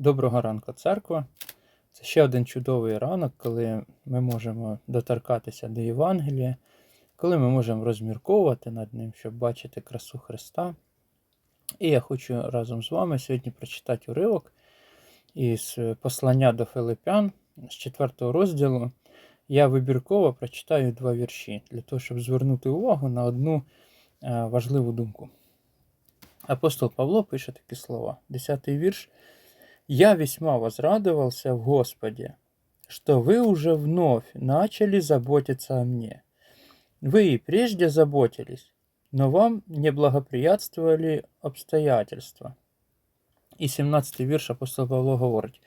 Доброго ранку, церква. Це ще один чудовий ранок, коли ми можемо доторкатися до Євангелія, коли ми можемо розмірковувати над ним, щоб бачити красу Христа. І я хочу разом з вами сьогодні прочитати уривок із послання до Филипян з 4 розділу. Я вибірково прочитаю два вірші для того, щоб звернути увагу на одну е, важливу думку. Апостол Павло пише такі слова. 10 вірш. Я весьма возрадовался в Господе, что вы уже вновь начали заботиться о мне. Вы и прежде заботились, но вам не благоприятствовали обстоятельства. И 17 вірш апостол Павло говорить.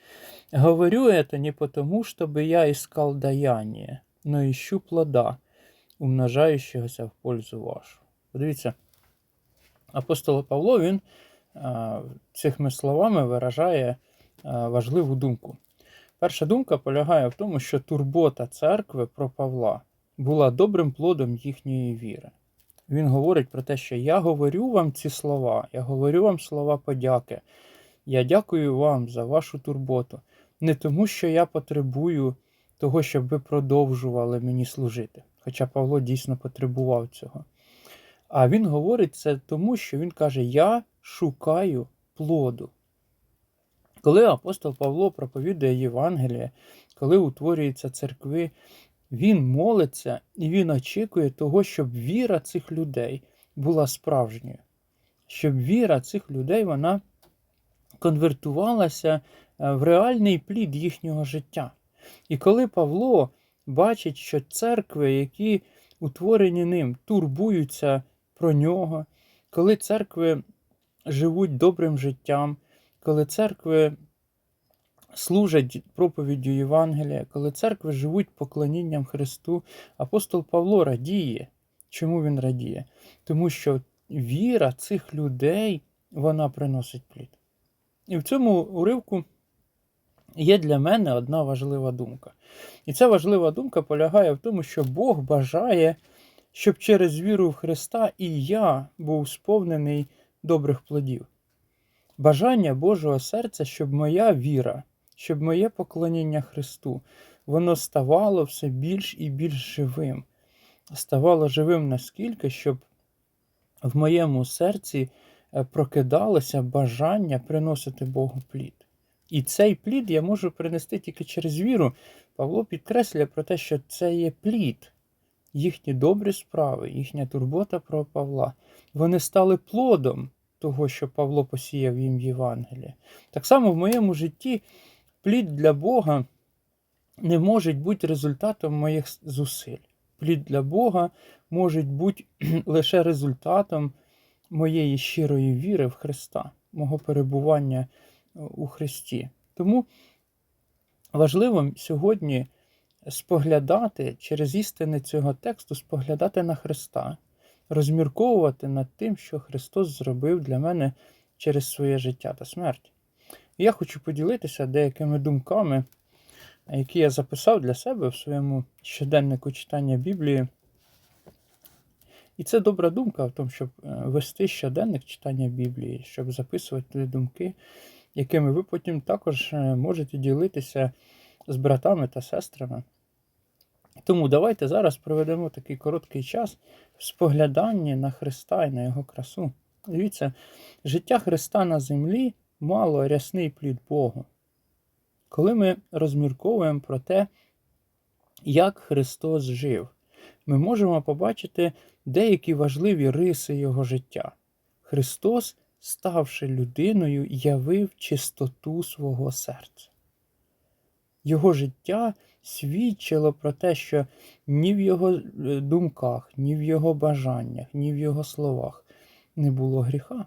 Говорю это не потому, чтобы я искал даяние, но ищу плода, умножающегося в пользу вашу. Подивіться, апостол Павло він а, цими словами виражає а, важливу думку. Перша думка полягає в тому, що турбота церкви про Павла була добрим плодом їхньої віри. Він говорить про те, що я говорю вам ці слова, я говорю вам слова подяки. Я дякую вам за вашу турботу. Не тому, що я потребую того, щоб ви продовжували мені служити. Хоча Павло дійсно потребував цього. А він говорить це тому, що він каже: Я шукаю плоду. Коли апостол Павло проповідує Євангеліє, коли утворюються церкви, він молиться і він очікує того, щоб віра цих людей була справжньою, щоб віра цих людей вона конвертувалася е, в реальний плід їхнього життя. І коли Павло бачить, що церкви, які утворені ним, турбуються про нього, коли церкви живуть добрим життям, коли церкви служать проповіддю Євангелія, коли церкви живуть поклонінням Христу, апостол Павло радіє. Чому він радіє? Тому що віра цих людей вона приносить плід. І в цьому уривку є для мене одна важлива думка. І ця важлива думка полягає в тому, що Бог бажає, щоб через віру в Христа і я був сповнений добрих плодів. Бажання Божого серця, щоб моя віра, щоб моє поклоніння Христу, воно ставало все більш і більш живим. Ставало живим наскільки, щоб в моєму серці е, прокидалося бажання приносити Богу плід. І цей плід я можу принести тільки через віру. Павло підкреслює про те, що це є плід, їхні добрі справи, їхня турбота про Павла. Вони стали плодом того, що Павло посіяв їм в Євангелії. Так само в моєму житті плід для Бога не може бути результатом моїх зусиль. Плід для Бога може бути лише результатом моєї щирої віри в Христа, мого перебування у Христі. Тому важливо сьогодні споглядати через істини цього тексту, споглядати на Христа, розмірковувати над тим, що Христос зробив для мене через своє життя та смерть. Я хочу поділитися деякими думками, які я записав для себе в своєму щоденнику читання Біблії. І це добра думка в тому, щоб вести щоденник читання Біблії, щоб записувати думки, якими ви потім також можете ділитися з братами та сестрами. Тому давайте зараз проведемо такий короткий час в спогляданні на Христа і на Його красу. Дивіться, життя Христа на землі мало рясний плід Богу. Коли ми розмірковуємо про те, як Христос жив, ми можемо побачити деякі важливі риси Його життя. Христос, ставши людиною, явив чистоту свого серця. Його життя свідчило про те, що ні в його думках, ні в його бажаннях, ні в його словах не було гріха.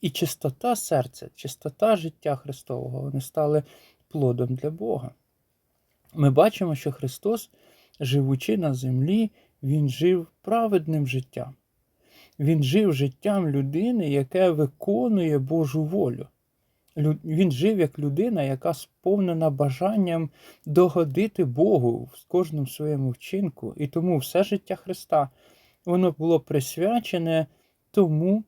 І чистота серця, чистота життя Христового, вони стали плодом для Бога. Ми бачимо, що Христос, живучи на землі, Він жив праведним життям. Він жив життям людини, яка виконує Божу волю. Він жив як людина, яка сповнена бажанням догодити Богу в кожному своєму вчинку. І тому все життя Христа воно було присвячене тому,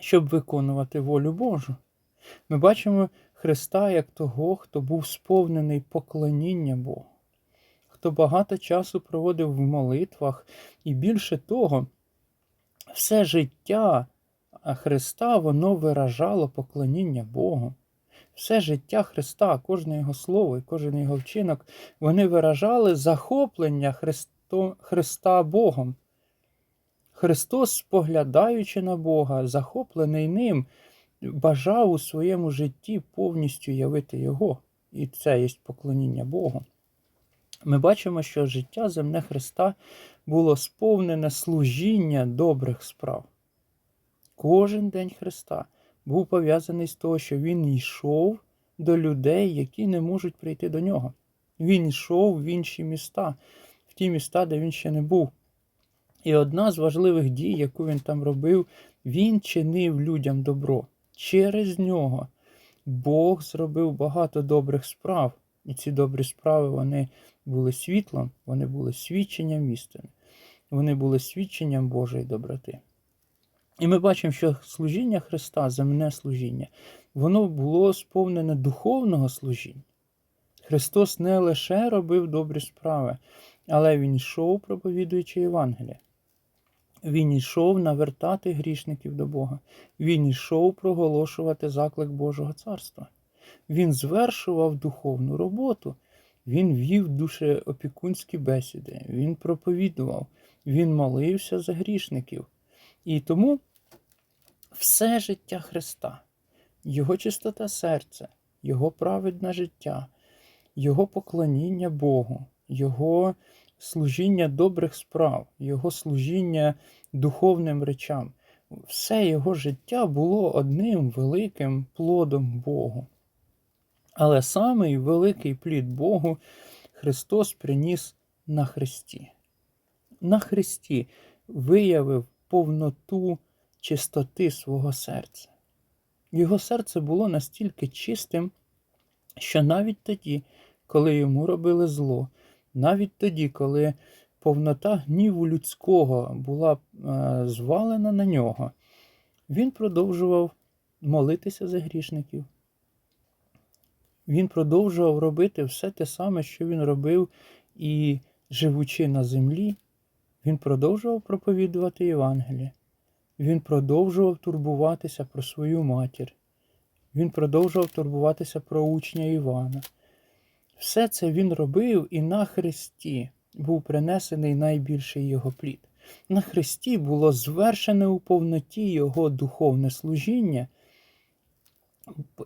щоб виконувати волю Божу. Ми бачимо Христа як того, хто був сповнений поклоніння Богу, хто багато часу проводив в молитвах, і більше того, все життя Христа воно виражало поклоніння Богу. Все життя Христа, кожне його слово і кожен його вчинок, вони виражали захоплення Христо, Христа Богом. Христос, споглядаючи на Бога, захоплений ним, бажав у своєму житті повністю явити Його. І це є поклоніння Богу. Ми бачимо, що життя земне Христа було сповнене служіння добрих справ. Кожен день Христа був пов'язаний з того, що Він йшов до людей, які не можуть прийти до нього. Він йшов в інші міста, в ті міста, де він ще не був. І одна з важливих дій, яку він там робив, він чинив людям добро. Через нього Бог зробив багато добрих справ. І ці добрі справи вони були світлом, вони були свідченням істини, вони були свідченням Божої доброти. І ми бачимо, що служіння Христа, земне служіння, воно було сповнене духовного служіння. Христос не лише робив добрі справи, але Він йшов, проповідуючи Євангеліє. Він йшов навертати грішників до Бога. Він йшов проголошувати заклик Божого царства. Він звершував духовну роботу, він вів душеопікунські бесіди, він проповідував, він молився за грішників. І тому все життя Христа, Його чистота серця, Його праведне життя, Його поклоніння Богу, Його служіння добрих справ, Його служіння духовним речам, все його життя було одним великим плодом Богу. Але самий великий плід Богу Христос приніс на Христі. На Христі виявив повноту чистоти свого серця. Його серце було настільки чистим, що навіть тоді, коли йому робили зло, навіть тоді, коли повнота гніву людського була е, звалена на нього, він продовжував молитися за грішників. Він продовжував робити все те саме, що він робив і живучи на землі, він продовжував проповідувати Євангеліє. Він продовжував турбуватися про свою матір. Він продовжував турбуватися про учня Івана. Все це він робив і на Христі був принесений найбільший його плід. На Христі було звершене у повноті Його духовне служіння.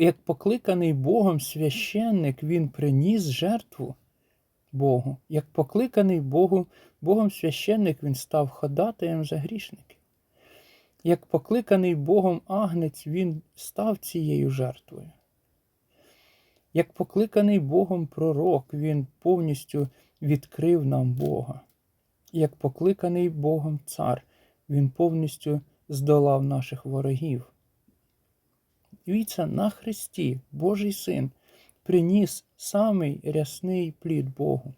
Як покликаний Богом священник, він приніс жертву Богу. Як покликаний Богу, Богом священник, він став ходатаєм за грішників. Як покликаний Богом агнець, він став цією жертвою. Як покликаний Богом пророк, він повністю відкрив нам Бога. Як покликаний Богом цар, він повністю здолав наших ворогів. Дивіться, на Христі Божий Син приніс самий рясний плід Богу.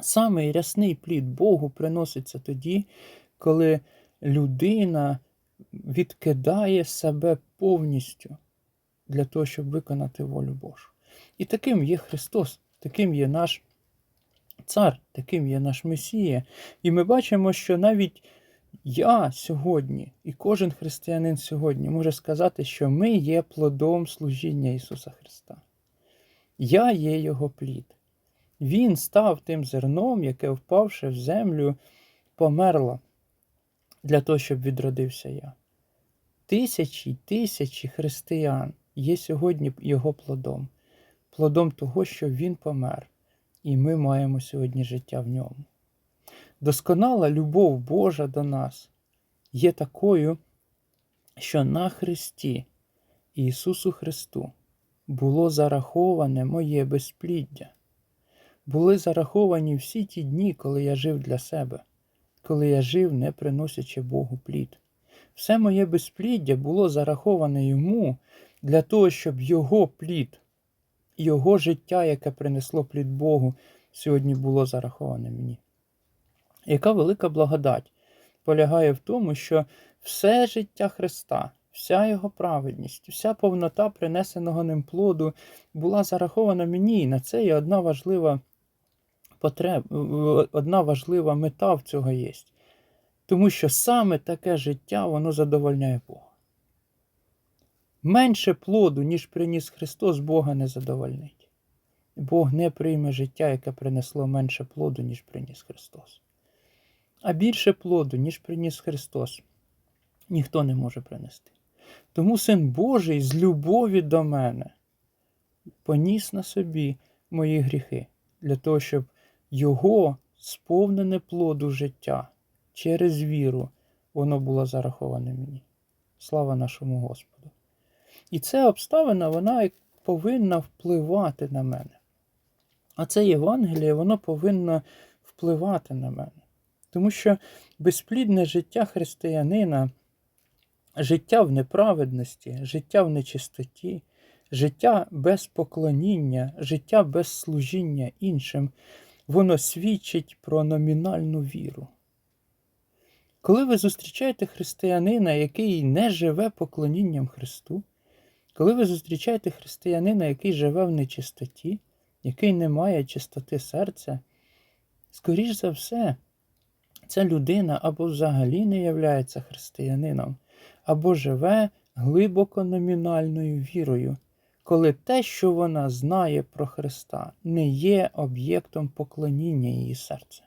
Самий рясний плід Богу приноситься тоді, коли людина відкидає себе повністю для того, щоб виконати волю Божу. І таким є Христос, таким є наш Цар, таким є наш Месія. І ми бачимо, що навіть я сьогодні, і кожен християнин сьогодні може сказати, що ми є плодом служіння Ісуса Христа. Я є Його плід. Він став тим зерном, яке, впавши в землю, померло для того, щоб відродився я. Тисячі тисячі християн є сьогодні Його плодом, плодом того, що Він помер і ми маємо сьогодні життя в ньому. Досконала любов Божа до нас є такою, що на Христі Ісусу Христу було зараховане моє безпліддя. Були зараховані всі ті дні, коли я жив для себе, коли я жив, не приносячи Богу плід. Все моє безпліддя було зараховане йому для того, щоб його плід його життя, яке принесло плід Богу, сьогодні було зараховане мені. Яка велика благодать полягає в тому, що все життя Христа, вся його праведність, вся повнота принесеного ним плоду була зарахована мені. І на це є одна важлива потреб, одна важлива мета в цього є. Тому що саме таке життя воно задовольняє Бога. Менше плоду, ніж приніс Христос, Бога не задовольнить. Бог не прийме життя, яке принесло менше плоду, ніж приніс Христос. А більше плоду, ніж приніс Христос, ніхто не може принести. Тому Син Божий з любові до мене поніс на собі мої гріхи, для того, щоб Його сповнене плоду життя через віру, воно було зараховане мені. Слава нашому Господу. І ця обставина, вона повинна впливати на мене. А це Євангеліє, воно повинно впливати на мене. Тому що безплідне життя християнина, життя в неправедності, життя в нечистоті, життя без поклоніння, життя без служіння іншим, воно свідчить про номінальну віру. Коли ви зустрічаєте християнина, який не живе поклонінням Христу, коли ви зустрічаєте християнина, який живе в нечистоті, який не має чистоти серця, скоріш за все, ця людина або взагалі не являється християнином, або живе глибоко номінальною вірою, коли те, що вона знає про Христа, не є об'єктом поклоніння її серця,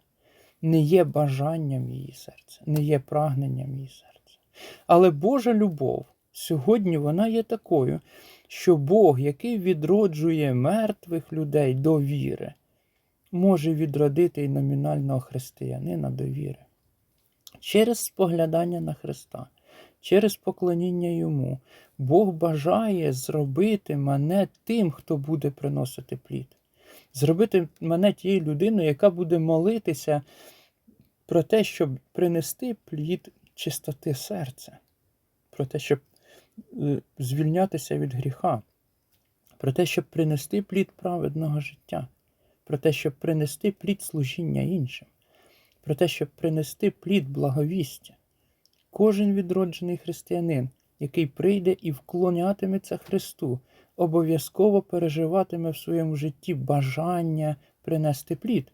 не є бажанням її серця, не є прагненням її серця. Але Божа любов сьогодні вона є такою, що Бог, який відроджує мертвих людей до віри, може відродити і номінального християнина до віри. Через споглядання на Христа, через поклоніння Йому, Бог бажає зробити мене тим, хто буде приносити плід. Зробити мене тією людиною, яка буде молитися про те, щоб принести плід чистоти серця, про те, щоб е, звільнятися від гріха, про те, щоб принести плід праведного життя, про те, щоб принести плід служіння іншим, про те, щоб принести плід благовістя. Кожен відроджений християнин, який прийде і вклонятиметься Христу, обов'язково переживатиме в своєму житті бажання принести плід.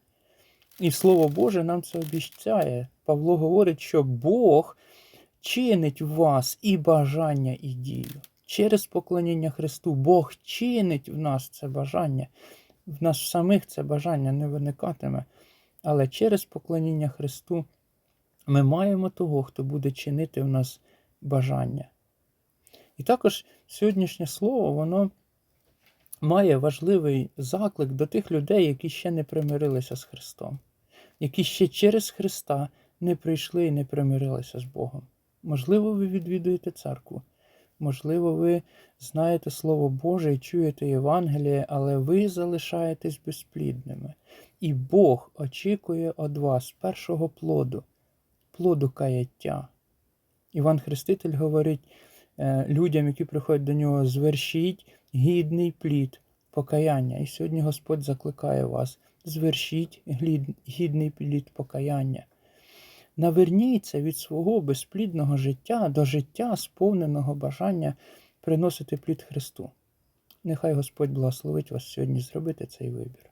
І Слово Боже нам це обіцяє. Павло говорить, що Бог чинить в вас і бажання, і дію. Через поклоніння Христу Бог чинить в нас це бажання. В нас самих це бажання не виникатиме. Але через поклоніння Христу ми маємо того, хто буде чинити в нас бажання. І також сьогоднішнє слово, воно має важливий заклик до тих людей, які ще не примирилися з Христом, які ще через Христа не прийшли і не примирилися з Богом. Можливо, ви відвідуєте церкву. Можливо, ви знаєте Слово Боже і чуєте Євангеліє, але ви залишаєтесь безплідними. І Бог очікує від вас першого плоду, плоду каяття. Іван Хреститель говорить людям, які приходять до нього, звершіть гідний плід покаяння. І сьогодні Господь закликає вас: звершіть гідний плід покаяння. Наверніться від свого безплідного життя до життя, сповненого бажання приносити плід Христу. Нехай Господь благословить вас сьогодні зробити цей вибір.